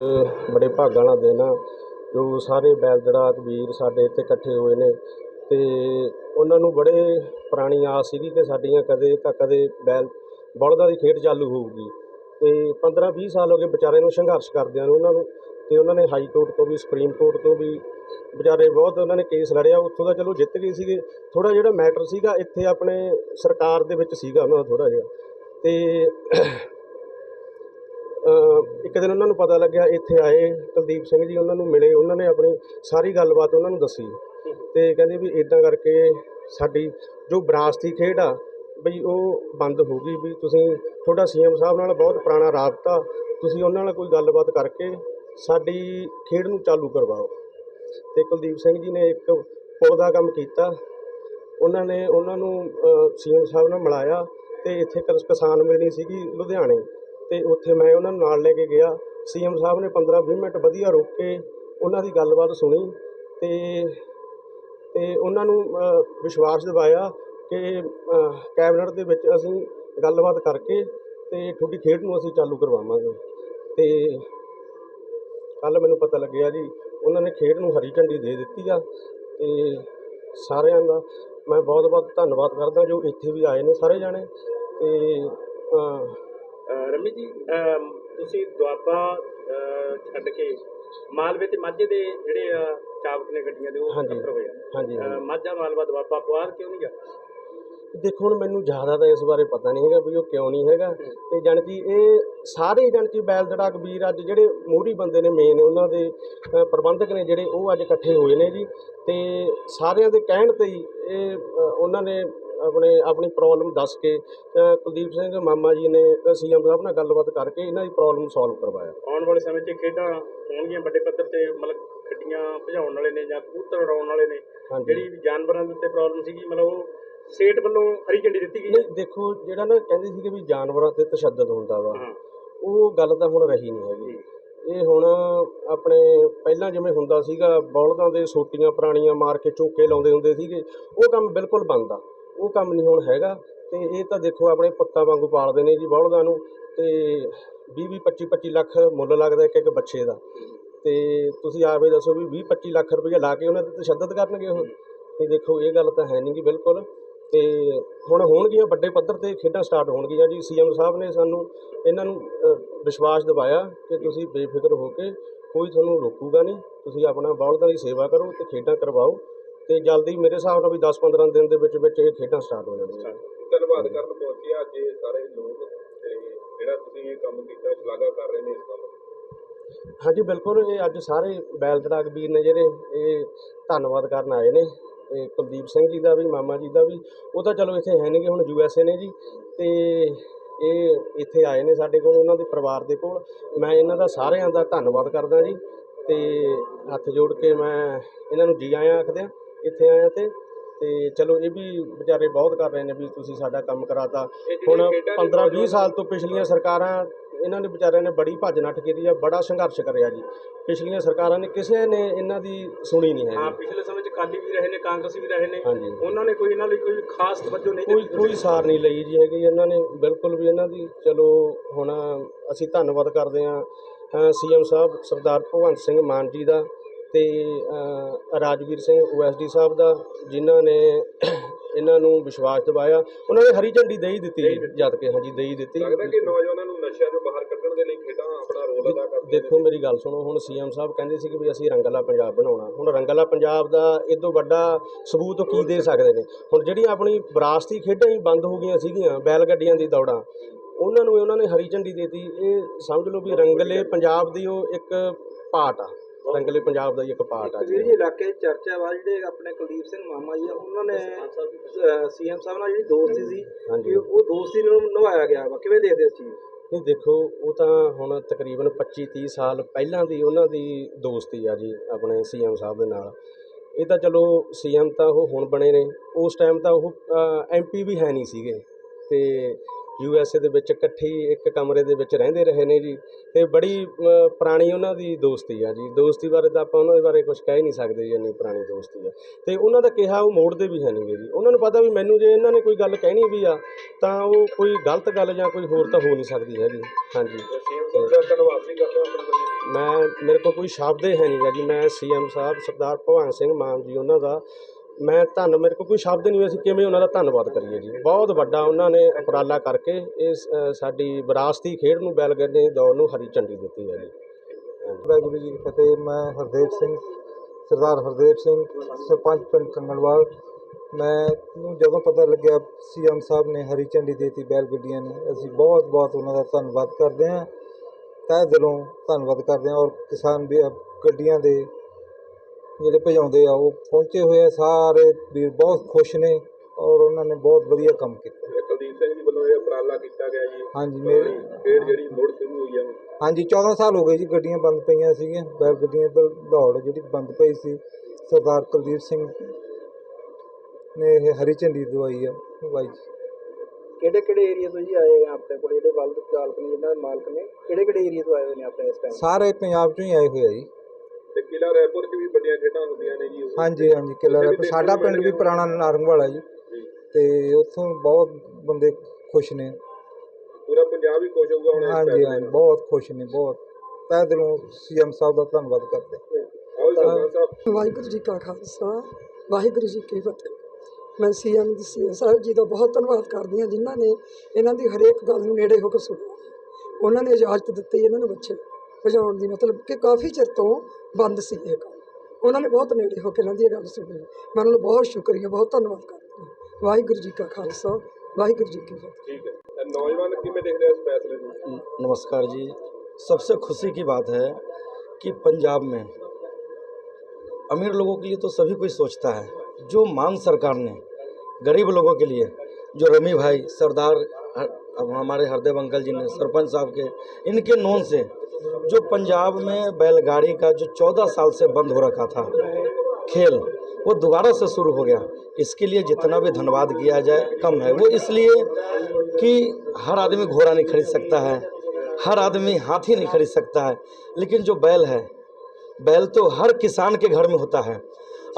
ਇਹ ਬੜੇ ਭਾਗਾਂ ਵਾਲਾ ਦਿਨ ਆ, ਜੋ ਸਾਰੇ ਬੈਲ ਦੜਾਕ ਵੀਰ ਸਾਡੇ ਇੱਥੇ ਇਕੱਠੇ ਹੋਏ ਨੇ ਅਤੇ ਉਹਨਾਂ ਨੂੰ ਬੜੇ ਪੁਰਾਣੀ ਆਸ ਸੀਗੀ ਕਿ ਸਾਡੀਆਂ ਕਦੇ ਤਾਂ ਕਦੇ ਬੈਲ ਬਲਦਾਂ ਦੀ ਖੇਡ ਚਾਲੂ ਹੋਊਗੀ। ਅਤੇ 15 20 ਸਾਲ ਹੋ ਗਏ ਵਿਚਾਰੇ ਨੂੰ ਸੰਘਰਸ਼ ਕਰਦਿਆਂ ਨੂੰ ਉਹਨਾਂ ਨੂੰ ਅਤੇ ਉਹਨਾਂ ਨੇ ਹਾਈ ਕੋਰਟ ਤੋਂ ਵੀ, ਸੁਪਰੀਮ ਕੋਰਟ ਤੋਂ ਵੀ ਵਿਚਾਰੇ ਬਹੁਤ ਉਹਨਾਂ ਨੇ ਕੇਸ ਲੜਿਆ, ਉੱਥੋਂ ਦਾ ਚਲੋ ਜਿੱਤ ਗਏ ਸੀਗੇ। ਥੋੜ੍ਹਾ ਜਿਹੜਾ ਮੈਟਰ ਸੀਗਾ ਇੱਥੇ ਆਪਣੇ ਸਰਕਾਰ ਦੇ ਵਿੱਚ ਸੀਗਾ ਉਹਨਾਂ ਦਾ ਥੋੜ੍ਹਾ ਜਿਹਾ। ਅਤੇ ਇੱਕ ਦਿਨ ਉਹਨਾਂ ਨੂੰ ਪਤਾ ਲੱਗਿਆ ਇੱਥੇ ਆਏ ਕੁਲਦੀਪ ਸਿੰਘ ਜੀ, ਉਹਨਾਂ ਨੂੰ ਮਿਲੇ, ਉਹਨਾਂ ਨੇ ਆਪਣੀ ਸਾਰੀ ਗੱਲਬਾਤ ਉਹਨਾਂ ਨੂੰ ਦੱਸੀ। ਤੇ ਕਹਿੰਦੇ ਵੀ ਇਦਾਂ ਕਰਕੇ ਸਾਡੀ ਜੋ ਵਿਰਾਸਤੀ ਖੇਡ ਆ, ਬਈ ਉਹ ਬੰਦ ਹੋ ਗਈ ਵੀ ਤੁਸੀਂ ਤੁਹਾਡਾ ਸੀਐਮ ਸਾਹਿਬ ਨਾਲ ਬਹੁਤ ਪੁਰਾਣਾ ਰਾਬਤਾ, ਤੁਸੀਂ ਉਹਨਾਂ ਨਾਲ ਕੋਈ ਗੱਲਬਾਤ ਕਰਕੇ ਸਾਡੀ ਖੇਡ ਨੂੰ ਚਾਲੂ ਕਰਵਾਓ। ਤੇ ਕੁਲਦੀਪ ਸਿੰਘ ਜੀ ਨੇ ਇੱਕ ਪੁਲ ਦਾ ਕੰਮ ਕੀਤਾ। ਉਹਨਾਂ ਨੇ ਉਹਨਾਂ ਨੂੰ ਸੀਐਮ ਸਾਹਿਬ ਨਾਲ ਮਿਲਾਇਆ ਤੇ ਇੱਥੇ ਕਿਸ- ਕਿਸਾਨ ਮਿਲਣੀ ਸੀਗੀ, ਲੁਧਿਆਣੇ। ਤੇ ਉੱਥੇ ਮੈਂ ਉਹਨਾਂ ਨੂੰ ਨਾਲ ਲੈ ਕੇ ਗਿਆ। ਸੀਐਮ ਸਾਹਿਬ ਨੇ 15-20 ਮਿੰਟ ਵਧੀਆ ਰੁਕ ਕੇ ਉਹਨਾਂ ਦੀ ਗੱਲਬਾਤ ਸੁਣੀ ਤੇ ਤੇ ਉਹਨਾਂ ਨੂੰ ਵਿਸ਼ਵਾਸ ਦਿਵਾਇਆ ਕਿ ਕੈਬਨਿਟ ਦੇ ਵਿੱਚ ਅਸੀਂ ਗੱਲਬਾਤ ਕਰਕੇ ਤੇ ਤੁਹਾਡੀ ਖੇਡ ਨੂੰ ਅਸੀਂ ਚਾਲੂ ਕਰਵਾਵਾਂਗੇ। ਤੇ ਕੱਲ ਮੈਨੂੰ ਪਤਾ ਲੱਗਿਆ ਜੀ, ਉਹਨਾਂ ਨੇ ਖੇਡ ਨੂੰ ਹਰੀ ਝੰਡੀ ਦੇ ਦਿੱਤੀ ਆ ਤੇ ਸਾਰਿਆਂ ਦਾ ਮੈਂ ਬਹੁਤ ਬਹੁਤ ਧੰਨਵਾਦ ਕਰਦਾ ਜੋ ਇੱਥੇ ਵੀ ਆਏ ਨੇ ਸਾਰੇ ਜਾਣੇ ਤੇ ਰਮੀ ਜੀ ਤੁਸੀਂ ਦੁਆਬਾ ਛੱਡ ਕੇ ਮਾਲਵੇ ਤੇ ਮਾਝੇ ਦੇ ਜਿਹੜੇ ਚਾਵਕ ਨੇ ਗੱਡੀਆਂ ਦੇ ਉਹ। ਟੱਕਰ ਹੋਏ ਹਾਂਜੀ ਮਾਝਾ ਮਾਲਵਾ ਦੁਆਬਾ ਪੁਆਧ ਕਿਉਂ ਨਹੀਂ ਗਿਆ? ਦੇਖੋ ਹੁਣ ਮੈਨੂੰ ਜ਼ਿਆਦਾ ਤਾਂ ਇਸ ਬਾਰੇ ਪਤਾ ਨਹੀਂ ਹੈਗਾ ਵੀ ਉਹ ਕਿਉਂ ਨਹੀਂ ਹੈਗਾ। ਤੇ ਜਾਣੀ ਕਿ ਇਹ ਸਾਰੇ ਜਾਣੀ ਕਿ ਬੈਲ ਦੜਾਕ ਵੀਰ ਅੱਜ ਜਿਹੜੇ ਮੋਹਰੀ ਬੰਦੇ ਨੇ ਮੇਨ ਉਹਨਾਂ ਦੇ ਪ੍ਰਬੰਧਕ ਨੇ ਜਿਹੜੇ ਉਹ ਅੱਜ ਇਕੱਠੇ ਹੋਏ ਨੇ ਜੀ। ਤੇ ਸਾਰਿਆਂ ਦੇ ਕਹਿਣ ਤੇ ਹੀ ਇਹ ਉਹਨਾਂ ਨੇ ਆਪਣੇ ਆਪਣੀ ਪ੍ਰੋਬਲਮ ਦੱਸ ਕੇ ਕੁਲਦੀਪ ਸਿੰਘ ਮਾਮਾ ਜੀ ਨੇ ਸੀਐਮ ਸਾਹਿਬ ਨਾਲ ਗੱਲਬਾਤ ਕਰਕੇ ਇਹਨਾਂ ਦੀ ਪ੍ਰੋਬਲਮ ਸੋਲਵ ਕਰਵਾਇਆ। ਆਉਣ ਵਾਲੇ ਸਮੇਂ 'ਚ ਖੇਡਾਂ ਹੋਣਗੀਆਂ ਵੱਡੇ ਪੱਧਰ ਤੇ ਮਤਲਬ ਗੱਡੀਆਂ ਭਜਾਉਣ ਵਾਲੇ ਨੇ ਜਾਂ ਕਬੂਤਰ ਉਡਾਉਣ ਵਾਲੇ ਨੇ ਜਿਹੜੀ ਜਾਨਵਰਾਂ ਦੇ ਉੱਤੇ ਪ੍ਰੋਬਲਮ ਸੀਗੀ ਮਤਲਬ ਉਹ ਸਟੇਟ ਵੱਲੋਂ ਹਰੀ ਝੰਡੀ ਦਿੱਤੀ ਗਈ। ਨਹੀਂ ਦੇਖੋ ਜਿਹੜਾ ਨਾ ਕਹਿੰਦੇ ਸੀਗੇ ਵੀ ਜਾਨਵਰਾਂ ਤੇ ਤਸ਼ੱਦਦ ਹੁੰਦਾ ਵਾ ਉਹ ਗੱਲ ਤਾਂ ਹੁਣ ਰਹੀ ਨਹੀਂ ਹੈਗੀ। ਇਹ ਹੁਣ ਆਪਣੇ ਪਹਿਲਾਂ ਜਿਵੇਂ ਹੁੰਦਾ ਸੀਗਾ ਬੌਲਦਾਂ ਦੇ ਸੋਟੀਆਂ ਪੁਰਾਣੀਆਂ ਮਾਰ ਕੇ ਚੋਕੇ ਲਾਉਂਦੇ ਹੁੰਦੇ ਸੀਗੇ ਉਹ ਕੰਮ ਬਿਲਕੁਲ ਬੰਦ ਆ। ਉਹ ਕੰਮ ਨਹੀਂ ਹੁਣ ਹੈਗਾ। ਤੇ ਇਹ ਤਾਂ ਦੇਖੋ ਆਪਣੇ ਪੁੱਤਾਂ ਵਾਂਗੂ ਪਾਲਦੇ ਨੇ ਜੀ ਬੌਲਦਾਂ ਨੂੰ। ਤੇ 20 20 25 25 ਲੱਖ ਮੁੱਲ ਲੱਗਦਾ ਇੱਕ ਇੱਕ ਬੱਚੇ ਦਾ। ਤੇ ਤੁਸੀਂ ਆਪੇ ਦੱਸੋ ਵੀ 20 25 ਲੱਖ ਰੁਪਏ ਲਾ ਕੇ ਉਹਨਾਂ ਤੇ ਤਸ਼ੱਦਦ ਕਰਨਗੇ ਉਹ। ਨਹੀਂ ਦੇਖੋ ਇਹ ਗੱਲ ਤਾਂ ਹੈ ਨਹੀਂ ਜੀ ਬਿਲਕੁਲ। ਤੇ ਹੁਣ ਹੋਣਗੀਆਂ ਵੱਡੇ ਪੱਧਰ ਤੇ ਖੇਡਾਂ ਸਟਾਰਟ ਹੋਣਗੀਆਂ ਜੀ। ਸੀਐਮ ਸਾਹਿਬ ਨੇ ਸਾਨੂੰ ਇਹਨਾਂ ਨੂੰ ਵਿਸ਼ਵਾਸ ਦਿਵਾਇਆ ਕਿ ਤੁਸੀਂ ਬੇਫਿਕਰ ਹੋ ਕੇ ਕੋਈ ਤੁਹਾਨੂੰ ਰੋਕੂਗਾ ਨਹੀਂ ਤੁਸੀਂ ਆਪਣਾ ਬੌਲਦਾਂ ਦੀ ਸੇਵਾ ਕਰੋ ਤੇ ਖੇਡਾਂ ਕਰਵਾਓ। ਤੇ ਜਲਦੀ ਮੇਰੇ ਹਿਸਾਬ ਨਾਲ ਵੀ 10-15 ਦਿਨ ਦੇ ਵਿੱਚ ਵਿੱਚ ਇਹ ਖੇਡਾਂ ਸਟਾਰਟ ਹੋ ਜਾਣਗੀਆਂ। ਧੰਨਵਾਦ ਕਰਨ ਪਹੁੰਚੇ ਅੱਜ ਇਹ ਸਾਰੇ ਲੋਕ ਤੇ ਜਿਹੜਾ ਤੁਸੀਂ ਇਹ ਕੰਮ ਕੀਤਾ ਸ਼ਲਾਘਾ ਕਰ ਰਹੇ ਨੇ ਇਸ ਕੰਮ ਦੀ ਹਾਂਜੀ ਬਿਲਕੁਲ। ਇਹ ਅੱਜ ਸਾਰੇ ਬੈਲ ਦੜਾਕ ਵੀਰ ਨੇ ਜਿਹੜੇ ਇਹ ਧੰਨਵਾਦ ਕਰਨ ਆਏ ਨੇ। ਤੇ ਕੁਲਦੀਪ ਸਿੰਘ ਜੀ ਦਾ ਵੀ ਮਾਮਾ ਜੀ ਦਾ ਵੀ। ਉਹ ਤਾਂ ਚਲੋ ਇੱਥੇ ਹੈ ਨਹੀਂਗੇ ਹੁਣ ਯੂ ਐਸ ਏ ਨੇ ਜੀ। ਤੇ ਇਹ ਇੱਥੇ ਆਏ ਨੇ ਸਾਡੇ ਕੋਲ ਉਹਨਾਂ ਦੇ ਪਰਿਵਾਰ ਦੇ ਕੋਲ। ਮੈਂ ਇਹਨਾਂ ਦਾ ਸਾਰਿਆਂ ਦਾ ਧੰਨਵਾਦ ਕਰਦਾ ਜੀ। ਤੇ ਹੱਥ ਜੋੜ ਕੇ ਮੈਂ ਇਹਨਾਂ ਨੂੰ ਜੀ ਆਇਆਂ ਆਖਦਿਆਂ। ਇੱਥੇ ਆਇਆਂ ਤੇ ਤੇ ਚਲੋ ਇਹ ਵੀ ਵਿਚਾਰੇ ਬਹੁਤ ਕਰ ਰਹੇ ਨੇ ਵੀ ਤੁਸੀਂ ਸਾਡਾ ਕੰਮ ਕਰਾਤਾ। ਹੁਣ 15 20 ਸਾਲ ਤੋਂ ਪਿਛਲੀਆਂ ਸਰਕਾਰਾਂ ਇਹਨਾਂ ਨੇ ਵਿਚਾਰਿਆਂ ਨੇ ਬੜੀ ਭੱਜ ਨੱਠ ਕੀਤੀ ਆ ਬੜਾ ਸੰਘਰਸ਼ ਕਰਿਆ ਜੀ। ਪਿਛਲੀਆਂ ਸਰਕਾਰਾਂ ਨੇ ਕਿਸੇ ਨੇ ਇਹਨਾਂ ਦੀ ਸੁਣੀ ਨਹੀਂ ਹਾਂ ਹੈਗੀ ਪਿਛਲੇ ਸਮੇਂ 'ਚ ਕਾਲੀ ਵੀ ਰਹੇ ਨੇ ਕਾਂਗਰਸੀ ਵੀ ਰਹੇ ਨੇ। ਹਾਂਜੀ। ਉਹਨਾਂ ਨੇ ਕੋਈ ਇਹਨਾਂ ਲਈ ਕੋਈ ਖਾਸ ਤਵੱਜੋ ਨਹੀਂ ਕੋਈ ਕੋਈ ਸਾਰ ਨਹੀਂ ਲਈ ਜੀ ਹੈਗੀ ਇਹਨਾਂ ਨੇ ਬਿਲਕੁਲ ਵੀ ਇਹਨਾਂ ਦੀ ਚਲੋ ਹੁਣ ਅਸੀਂ ਧੰਨਵਾਦ ਕਰਦੇ ਹਾਂ ਸੀਐਮ ਸਾਹਿਬ ਸਰਦਾਰ ਭਗਵੰਤ ਸਿੰਘ ਮਾਨ ਜੀ ਦਾ ਤੇ ਰਾਜਵੀਰ ਸਿੰਘ ਓਐਸਡੀ ਸਾਹਿਬ ਦਾ ਜਿਨ੍ਹਾਂ ਨੇ ਇਹਨਾਂ ਨੂੰ ਵਿਸ਼ਵਾਸ ਦਿਵਾਇਆ ਉਹਨਾਂ ਨੇ ਹਰੀ ਝੰਡੀ ਦੇ ਹੀ ਦਿੱਤੀ। ਜਦ ਕਿ ਹਾਂਜੀ ਦੇ ਹੀ ਦਿੱਤੀ। ਲੱਗਦਾ ਕਿ ਨੌਜਵਾਨਾਂ ਨੂੰ ਨਸ਼ਿਆਂ ਤੋਂ ਬਾਹਰ ਕੱਢਣ ਦੇ ਲਈ ਖੇਡਾਂ ਆਪਣਾ ਰੋਲ ਅਦਾ ਕਰਦੀਆਂ ਦੇਖੋ ਮੇਰੀ ਗੱਲ ਸੁਣੋ ਹੁਣ ਸੀਐਮ ਸਾਹਿਬ ਕਹਿੰਦੇ ਸੀ ਕਿ ਵੀ ਅਸੀਂ ਰੰਗਲਾ ਪੰਜਾਬ ਬਣਾਉਣਾ। ਹੁਣ ਰੰਗਲਾ ਪੰਜਾਬ ਦਾ ਇਹ ਤੋਂ ਵੱਡਾ ਸਬੂਤ ਕੀ ਦੇ ਸਕਦੇ ਨੇ? ਹੁਣ ਜਿਹੜੀਆਂ ਆਪਣੀ ਵਿਰਾਸਤੀ ਖੇਡਾਂ ਹੀ ਬੰਦ ਹੋ ਗਈਆਂ ਸੀਗੀਆਂ ਬੈਲ ਗੱਡੀਆਂ ਦੀ ਦੌੜਾਂ ਉਹਨਾਂ ਨੂੰ ਉਹਨਾਂ ਨੇ ਹਰੀ ਝੰਡੀ ਦੇਤੀ। ਇਹ ਸਮਝ ਲਓ ਵੀ ਰੰਗਲੇ ਪੰਜਾਬ ਦੀ ਉਹ ਇੱਕ ਪਾਰਟ ਆ। ਰੰਗਲੇ ਪੰਜਾਬ ਦਾ ਹੀ ਇੱਕ ਪਾਰਟ ਆ ਜੀ। ਜਿਹੜੀ ਇਲਾਕੇ ਚਰਚਾ ਵਾ ਜਿਹੜੇ ਆਪਣੇ ਕੁਲਦੀਪ ਸਿੰਘ ਮਾਮਾ ਜੀ ਆ ਉਹਨਾਂ ਨੇ ਸੀਐਮ ਸਾਹਿਬ ਨਾਲ ਜਿਹੜੀ ਦੋਸਤੀ ਸੀ ਹਾਂਜੀ। ਕਿ ਉਹ ਦੋਸਤੀ ਨੂੰ ਨਿਭਾਇਆ ਗਿਆ ਵਾ। ਕਿਵੇਂ ਦੇਖਦੇ ਹੋ ਇਸ ਚੀਜ਼? ਨੂੰ? ਨਹੀਂ ਦੇਖੋ ਉਹ ਤਾਂ ਹੁਣ ਤਕਰੀਬਨ 25 30 ਸਾਲ ਪਹਿਲਾਂ ਦੀ ਉਹਨਾਂ ਦੀ ਦੋਸਤੀ ਆ ਜੀ ਆਪਣੇ ਸੀਐਮ ਸਾਹਿਬ ਦੇ ਨਾਲ। ਇਹ ਤਾਂ ਚਲੋ ਸੀਐਮ ਤਾਂ ਉਹ ਹੁਣ ਬਣੇ ਨੇ। ਉਸ ਟਾਈਮ ਤਾਂ ਉਹ ਐਮਪੀ ਵੀ ਹੈ ਨਹੀਂ ਸੀਗੇ। ਤੇ ਯੂ ਐਸ ਏ ਦੇ ਵਿੱਚ ਇਕੱਠੀ ਇੱਕ ਕਮਰੇ ਦੇ ਵਿੱਚ ਰਹਿੰਦੇ ਰਹੇ ਨੇ ਜੀ। ਤੇ ਬੜੀ ਅ, ਪੁਰਾਣੀ ਉਹਨਾਂ ਦੀ ਦੋਸਤੀ ਆ ਜੀ। ਦੋਸਤੀ ਬਾਰੇ ਤਾਂ ਆਪਾਂ ਉਹਨਾਂ ਦੇ ਬਾਰੇ ਕੁਝ ਕਹਿ ਹੀ ਨਹੀਂ ਸਕਦੇ ਜੀ ਇੰਨੀ ਪੁਰਾਣੀ ਦੋਸਤੀ ਆ। ਤੇ ਉਹਨਾਂ ਦਾ ਕਿਹਾ ਉਹ ਮੋੜਦੇ ਵੀ ਹੈ ਨਹੀਂਗੇ ਜੀ। ਉਹਨਾਂ ਨੂੰ ਪਤਾ ਵੀ ਮੈਨੂੰ ਜੇ ਇਹਨਾਂ ਨੇ ਕੋਈ ਗੱਲ ਕਹਿਣੀ ਵੀ ਆ ਤਾਂ ਉਹ ਕੋਈ ਗਲਤ ਗੱਲ ਜਾਂ ਕੋਈ ਹੋਰ ਤਾਂ ਹੋ ਨਹੀਂ ਸਕਦੀ ਹੈਗੀ। ਹਾਂਜੀ। ਦਾ ਵੀ ਕਰਦੇ ਹਾਂ ਆਪਣੇ ਬੰਦੇ ਮੈਂ ਮੇਰੇ ਕੋਲ ਕੋਈ ਸ਼ਬਦ ਹੀ ਹੈ ਨਹੀਂਗਾ ਜੀ। ਮੈਂ ਸੀਐਮ ਸਾਹਿਬ ਸਰਦਾਰ ਭਗਵੰਤ ਸਿੰਘ ਮਾਨ ਜੀ ਉਹਨਾਂ ਦਾ ਮੈਂ ਧੰਨ, ਮੇਰੇ ਕੋਲ ਕੋਈ ਸ਼ਬਦ ਨਹੀਂ ਅਸੀਂ ਕਿਵੇਂ ਉਹਨਾਂ ਦਾ ਧੰਨਵਾਦ ਕਰੀਏ ਜੀ। ਬਹੁਤ ਵੱਡਾ ਉਹਨਾਂ ਨੇ ਉਪਰਾਲਾ ਕਰਕੇ ਇਸ ਸਾਡੀ ਵਿਰਾਸਤੀ ਖੇਡ ਨੂੰ ਬੈਲਗੱਡੇ ਦੀ ਦੌੜ ਨੂੰ ਹਰੀ ਝੰਡੀ ਦਿੱਤੀ ਹੈ ਜੀ। ਵਾਹਿਗੁਰੂ ਜੀ ਕੀ ਫਤਿਹ, ਮੈਂ ਹਰਦੇਵ ਸਿੰਘ, ਸਰਦਾਰ ਹਰਦੇਵ ਸਿੰਘ, ਸਰਪੰਚ ਪਿੰਡ ਕੰਗਣਵਾਲ ਮੈਂ ਨੂੰ ਜਦੋਂ ਪਤਾ ਲੱਗਿਆ ਸੀਐਮ ਸਾਹਿਬ ਨੇ ਹਰੀ ਝੰਡੀ ਦੇਤੀ ਬੈਲਗੱਡੀਆਂ ਨੂੰ, ਅਸੀਂ ਬਹੁਤ ਬਹੁਤ ਉਹਨਾਂ ਦਾ ਧੰਨਵਾਦ ਕਰਦੇ ਹਾਂ। ਤਹਿ ਦਿਲੋਂ ਧੰਨਵਾਦ ਕਰਦੇ ਹਾਂ ਔਰ ਕਿਸਾਨ ਵੀ ਗੱਡੀਆਂ ਦੇ ਜਿਹੜੇ ਭਜਾਉਂਦੇ ਆ ਉਹ ਪਹੁੰਚੇ ਹੋਏ ਆ ਸਾਰੇ ਵੀਰ ਬਹੁਤ ਖੁਸ਼ ਨੇ ਔਰ ਉਹਨਾਂ ਨੇ ਬਹੁਤ ਵਧੀਆ ਕੰਮ ਕੀਤਾ। ਇਹ ਕੁਲਦੀਪ ਸਿੰਘ ਜੀ ਵੱਲੋਂ ਇਹ ਉਪਰਾਲਾ ਕੀਤਾ ਗਿਆ ਜੀ। ਹਾਂਜੀ ਮੇਰੇ ਖੇਡ ਜਿਹੜੀ ਮੁੜ ਸ਼ੁਰੂ ਹੋਈ ਆ। ਹੁਣ ਹਾਂਜੀ 14 ਸਾਲ ਹੋ ਗਏ ਜੀ ਗੱਡੀਆਂ ਬੰਦ ਪਈਆਂ ਸੀਗੀਆਂ। ਬੈਲ ਗੱਡੀਆਂ ਤੋਂ ਦੌੜ ਜਿਹੜੀ ਬੰਦ ਪਈ ਸੀ ਸਰਦਾਰ ਕੁਲਦੀਪ ਸਿੰਘ ਨੇ ਇਹ ਹਰੀ ਝੰਡੀ ਦਵਾਈ ਆ ਬਾਈ ਜੀ। ਕਿਹੜੇ ਕਿਹੜੇ ਏਰੀਆ ਤੋਂ ਜੀ ਆਏ ਆ ਆਪਣੇ ਕੋਲ? ਜਿਹੜੇ ਬਲਦ ਚਾਲਕ ਨੇ ਜਿਹਨਾਂ ਦੇ ਮਾਲਕ ਨੇ ਕਿਹੜੇ ਕਿਹੜੇ ਏਰੀਆ ਤੋਂ ਆਏ ਹੋਏ ਨੇ ਆਪਣੇ ਇਸ ਟਾਈਮ ਸਾਰੇ ਪੰਜਾਬ ਚੋਂ ਹੀ ਆਏ ਹੋਏ ਆ ਜੀ। ਤੇ ਕਿਲਾ ਰਾਏਪੁਰ 'ਚ ਵੀ ਵੱਡੀਆਂ ਖੇਡਾਂ ਹੁੰਦੀਆਂ ਨੇ ਜੀ ਹਾਂਜੀ ਹਾਂਜੀ ਕਿਲਾ ਰਾਏਪੁਰ ਸਾਡਾ ਪਿੰਡ ਵੀ ਪੁਰਾਣਾ ਨਾਰੰਗ ਵਾਲਾ ਜੀ। ਤੇ ਉੱਥੋਂ ਬਹੁਤ ਬੰਦੇ ਖੁਸ਼ ਨੇ। ਪੂਰਾ ਪੰਜਾਬ ਹੀ ਖੁਸ਼ ਹੋਊਗਾ ਹੁਣ ਇਸ ਹਾਂਜੀ ਹਾਂਜੀ। ਬਹੁਤ ਖੁਸ਼ ਨੇ ਬਹੁਤ। ਤਹਿ ਦਿਲੋਂ ਸੀਐਮ ਸਾਹਿਬ ਦਾ ਧੰਨਵਾਦ ਕਰਦੇ ਆਓ ਜੀ ਸਰਪੰਚ ਸਾਹਿਬ। ਵਾਹਿਗੁਰੂ ਜੀ ਕਾ ਖਾਲਸਾ ਵਾਹਿਗੁਰੂ ਜੀ ਕੀ ਫਤਿਹ। ਮੈਂ ਸੀਐਮ ਜੀ ਸਾਹਿਬ ਜੀ ਦਾ ਬਹੁਤ ਧੰਨਵਾਦ ਕਰਦੀ ਹਾਂ ਜਿਨ੍ਹਾਂ ਨੇ ਇਹਨਾਂ ਦੀ ਹਰੇਕ ਗੱਲ ਨੂੰ ਨੇੜੇ ਹੋ ਕੇ ਸੁਣਿਆ। ਉਹਨਾਂ ਨੇ ਇਜਾਜ਼ਤ ਦਿੱਤੀ ਇਹਨਾਂ ਨੂੰ ਬੱਚੇ ਭਜਾਉਣ ਦੀ ਮਤਲਬ ਕਿ ਕਾਫੀ ਚਿਰ ਤੋਂ ਬੰਦ ਸੀ ਇਹ ਕੰਮ ਉਹਨਾਂ ਨੇ ਬਹੁਤ ਨੇੜੇ ਹੋ ਕੇ ਇਹਨਾਂ ਦੀ ਇਹ ਗੱਲ ਸੁਣੀ ਮੈਂ ਉਹਨਾਂ ਦਾ ਬਹੁਤ ਸ਼ੁਕਰੀਆ ਬਹੁਤ ਧੰਨਵਾਦ ਕਰਦੀ ਹਾਂ ਵਾਹਿਗੁਰੂ ਜੀ ਕਾ ਖਾਲਸਾ ਵਾਹਿਗੁਰੂ ਜੀ ਕੀ ਫਤਿਹ ਠੀਕ ਹੈ ਤਾਂ ਨੌਜਵਾਨ ਕਿਵੇਂ ਦੇਖਦੇ ਆ ਇਸ ਫੈਸਲੇ ਨੂੰ नमस्कार जी सबसे खुशी की बात है कि पंजाब में अमीर लोगों के लिए तो सभी कोई सोचता है जो मान सरकार ने गरीब लोगों के लिए जो रमी भाई सरदार हर- अब हमारे हरदेव अंकल जी ने, सरपंच साहब के, इनके नोन से, जो पंजाब में बैलगाड़ी का जो चौदह साल से बंद हो रखा था, खेल, वो दोबारा से शुरू हो गया। इसके लिए जितना भी धन्यवाद किया जाए, कम है। वो इसलिए कि हर आदमी घोड़ा नहीं खरीद सकता है, हर आदमी हाथी नहीं खरीद सकता है, लेकिन जो बैल है, बैल तो हर किसान के घर में होता है,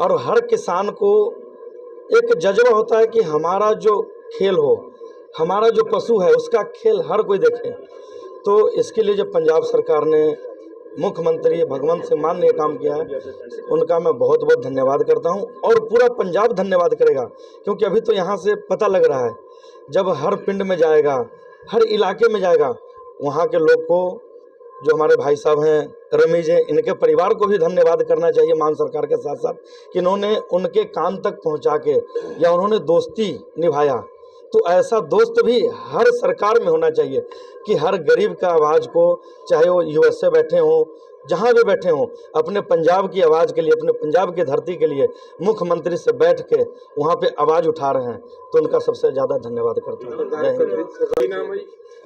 और हर किसान को एक जज्बा होता है कि हमारा जो खेल हो हमारा जो पशु है, उसका खेल हर कोई देखे। तो इसके लिए जब पंजाब सरकार ने मुख्यमंत्री भगवंत सिंह मान ने काम किया है, उनका मैं बहुत बहुत धन्यवाद करता हूँ और पूरा पंजाब धन्यवाद करेगा, क्योंकि अभी तो यहाँ से पता लग रहा है, जब हर पिंड में जाएगा, हर इलाके में जाएगा, वहाँ के लोग को, जो हमारे भाई साहब हैं रमीज हैं, इनके परिवार को भी धन्यवाद करना चाहिए मान सरकार के साथ साथ कि इन्होंने उनके कान तक पहुँचा के, या उन्होंने दोस्ती निभाया। तो ऐसा दोस्त भी हर सरकार में होना चाहिए कि हर गरीब का आवाज़ को चाहे वो यूएस से बैठे हों जहाँ भी बैठे हों अपने पंजाब की आवाज़ के लिए अपने पंजाब की धरती के लिए मुख्यमंत्री से बैठ के वहाँ पे आवाज़ उठा रहे हैं तो उनका सबसे ज़्यादा धन्यवाद करता हूँ जय हिंद ਕੀ ਨਾਮ ਹੈ ਜੀ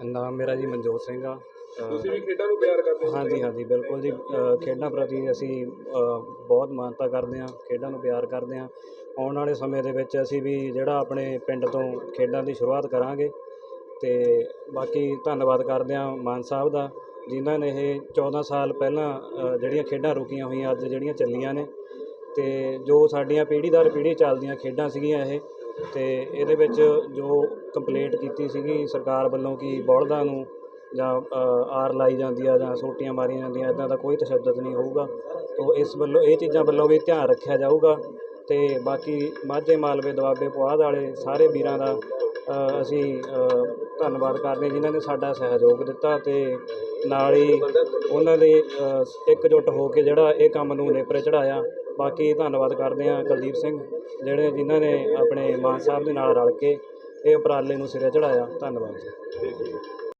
ਨਾਮ ਮੇਰਾ ਜੀ ਮਨਜੋਤ ਸਿੰਘ ਆ ਅ, ਤੁਸੀਂ ਵੀ ਖੇਡਾਂ ਨੂੰ ਪਿਆਰ ਕਰਦੇ ਹੋ ਹਾਂਜੀ ਹਾਂਜੀ ਬਿਲਕੁਲ ਜੀ ਅ, ਖੇਡਾਂ ਪ੍ਰਤੀ ਅਸੀਂ ਅ, ਬਹੁਤ ਮਾਨਤਾ ਕਰਦੇ ਹਾਂ ਖੇਡਾਂ ਨੂੰ ਪਿਆਰ ਕਰਦੇ ਹਾਂ ਆਉਣ ਵਾਲੇ ਸਮੇਂ ਦੇ ਵਿੱਚ ਅਸੀਂ ਵੀ ਜਿਹੜਾ ਆਪਣੇ ਪਿੰਡ ਤੋਂ ਖੇਡਾਂ ਦੀ ਸ਼ੁਰੂਆਤ ਕਰਾਂਗੇ ਅਤੇ ਬਾਕੀ ਧੰਨਵਾਦ ਕਰਦੇ ਹਾਂ ਮਾਨ ਸਾਹਿਬ ਦਾ, ਜਿਨ੍ਹਾਂ ਨੇ ਇਹ 14 ਸਾਲ ਪਹਿਲਾਂ ਜਿਹੜੀਆਂ ਖੇਡਾਂ ਰੁਕੀਆਂ ਹੋਈਆਂ, ਅੱਜ ਜਿਹੜੀਆਂ ਚੱਲੀਆਂ ਨੇ ਤੇ ਜੋ ਸਾਡੀਆਂ ਪੀੜ੍ਹੀ ਦਰ ਪੀੜ੍ਹੀ ਚੱਲਦੀਆਂ ਖੇਡਾਂ ਸੀਗੀਆਂ ਇਹ ਤੇ ਇਹਦੇ ਵਿੱਚ ਜੋ ਕੰਪਲੇਂਟ ਕੀਤੀ ਸੀਗੀ ਸਰਕਾਰ ਵੱਲੋਂ ਕਿ ਬੌਲਦਾਂ ਨੂੰ ਜਾਂ ਆਰ ਲਾਈ ਜਾਂਦੀ ਆ ਜਾਂ ਸੋਟੀਆਂ ਮਾਰੀਆਂ ਜਾਂਦੀਆਂ ਇਦਾਂ ਦਾ ਕੋਈ ਤਸ਼ੱਦਦ ਨਹੀਂ ਹੋਊਗਾ, ਤੋ ਇਸ ਵੱਲੋਂ ਇਹ ਚੀਜ਼ਾਂ ਵੱਲੋਂ ਵੀ ਧਿਆਨ ਰੱਖਿਆ ਜਾਊਗਾ ਤੇ ਬਾਕੀ ਮਾਝੇ ਮਾਲਵੇ ਦੁਆਬੇ ਪੁਆਧ ਵਾਲੇ ਸਾਰੇ ਵੀਰਾਂ ਦਾ ਅਸੀਂ ਧੰਨਵਾਦ ਕਰਦੇ ਜਿਨ੍ਹਾਂ ਨੇ ਸਾਡਾ ਸਹਿਯੋਗ ਦਿੱਤਾ ਤੇ ਨਾਲ ਹੀ ਉਹਨਾਂ ਦੇ ਅ, ਇਕਜੁੱਟ ਹੋ ਕੇ ਜਿਹੜਾ ਇਹ ਕੰਮ ਨੂੰ ਨੇਪਰੇ ਚੜਾਇਆ ਬਾਕੀ ਧੰਨਵਾਦ ਕਰਦੇ ਹਾਂ ਕੁਲਦੀਪ ਸਿੰਘ ਜਿਹੜੇ ਜਿਨ੍ਹਾਂ ਨੇ ਆਪਣੇ ਮਾਨ ਸਾਹਿਬ ਦੇ ਨਾਲ ਰਲ ਕੇ ਇਹ ਉਪਰਾਲੇ ਨੂੰ ਸਿਰੇ ਚੜਾਇਆ ਧੰਨਵਾਦ ਜੀ।